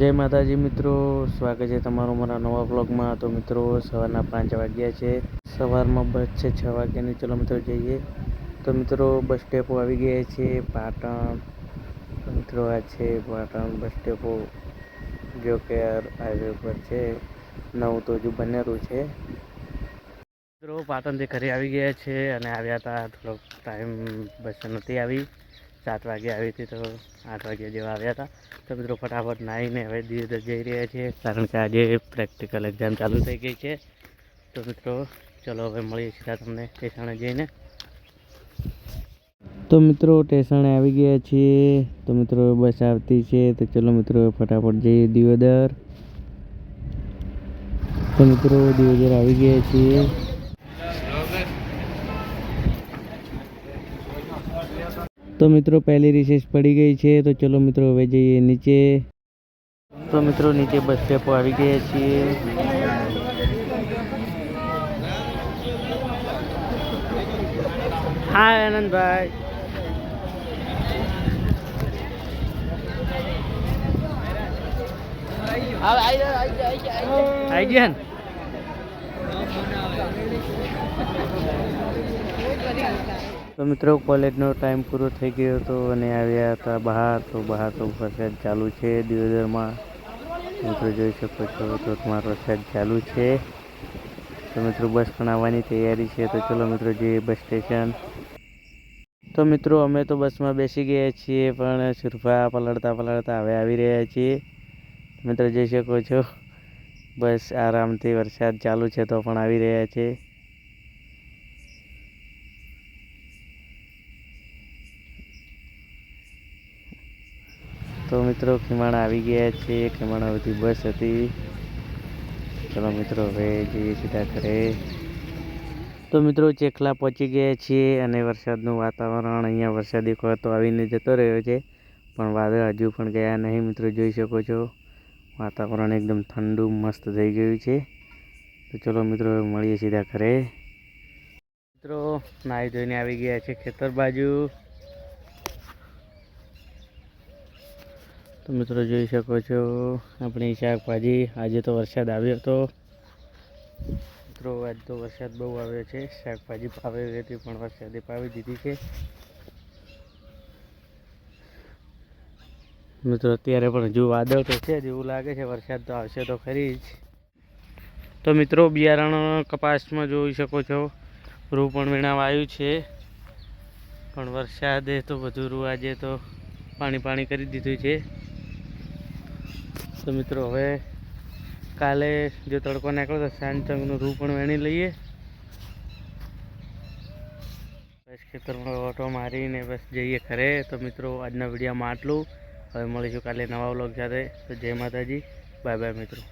જય માતાજી મિત્રો, સ્વાગત છે તમારું મારા નવા બ્લોગમાં તો મિત્રો, સવારના પાંચ વાગ્યા છે. સવારમાં બસ છે છ વાગ્યાની. ચલો મિત્રો જઈએ. તો મિત્રો, બસ સ્ટેપો આવી ગયા છે. પાટણ, મિત્રો આ છે પાટણ બસ સ્ટેપો. જો કે હાઈવે ઉપર છે. નવું તો હજુ બનેલું છે. મિત્રો, પાટણથી ઘરે આવી ગયા છે અને આવ્યા હતા. થોડોક ટાઈમ બસ નથી આવી. સાત વાગે આવી હતી તો આઠ વાગે જેવા આવ્યા હતા. તો મિત્રો ફટાફટ નાહીને હવે ધીરે જઈ રહ્યા છીએ, કારણ કે આજે પ્રેક્ટિકલ એક્ઝામ ચાલુ થઈ ગઈ છે. તો મિત્રો, ચલો હવે મળીએ સીધા તમને સ્ટેશને જઈને. તો મિત્રો સ્ટેશને આવી ગયા છીએ. તો મિત્રો, બસ આવતી છે. તો ચલો મિત્રો, ફટાફટ જઈએ દિયોદર તો મિત્રો દિયોદર આવી ગયા છીએ. તો મિત્રો પહેલી રિસેસ પડી ગઈ છે, તો ચલો મિત્રો હવે જઈએ નીચે. તો મિત્રો નીચે બસ સ્ટેપો આવી ગયા છીએ. હા આનંદભાઈ. આવી ગયા તો મિત્રો, કોલેજનો ટાઈમ પૂરો થઈ ગયો હતો અને આવ્યા હતા બહાર. તો બહાર તો વરસાદ ચાલુ છે દિયોદરમાં મિત્રો, જોઈ શકો છો તો તમારો વરસાદ ચાલુ છે. તો મિત્રો, બસ પણ આવવાની તૈયારી છે. તો ચલો મિત્રો, જઈએ બસ સ્ટેશન. તો મિત્રો, અમે તો બસમાં બેસી ગયા છીએ, પણ સુરફા પલળતા પલળતા હવે આવી રહ્યા છીએ. મિત્રો, જોઈ શકો છો, બસ આરામથી વરસાદ ચાલુ છે તો પણ આવી રહ્યા છે. તો મિત્રો, ખીમાણા આવી ગયા છે. ખીમાણા બધી બસ હતી. ચલો મિત્રો, હવે જઈએ સીધા ઘરે. તો મિત્રો, ચેખલા પહોંચી ગયા છીએ અને વરસાદનું વાતાવરણ, અહીંયા વરસાદી તો આવીને જતો રહ્યો છે, પણ વાદળ હજુ પણ ગયા નહીં. મિત્રો, જોઈ શકો છો, વાતાવરણ એકદમ ઠંડુ, મસ્ત થઈ ગયું છે. તો ચલો મિત્રો, મળીએ સીધા ઘરે. મિત્રો, નાહી ધોઈને આવી ગયા છે ખેતર બાજુ. તો મિત્રો જોઈ શકો છો, આપણી શાકભાજી. આજે તો વરસાદ આવ્યો હતો. મિત્રો, આજ તો વરસાદ બહુ આવ્યો છે. શાકભાજી પાવે હતી, પણ વરસાદે પાવી દીધી છે. મિત્રો, અત્યારે પણ હજુ વાદળ તો છે જ એવું લાગે છે, વરસાદ તો આવશે તો ખરી જ. તો મિત્રો, બિયારણ કપાસમાં જોઈ શકો છો, રૂ પણ વીણાવા આવ્યું છે. પણ વરસાદે તો બધું રૂ આજે તો પાણી પાણી કરી દીધું છે. તો મિત્રો, હવે કાલે જો તડકો નીકળ્યો તો સાંજનું રૂ પણ વેણી લઈએ. બસ ખેતરમાં ઓટો મારીને બસ જઈએ ઘરે. તો મિત્રો, આજના વિડીયોમાં આટલું. હવે મળીશું કાલે નવા વ્લોગ સાથે. તો જય માતાજી. બાય બાય મિત્રો.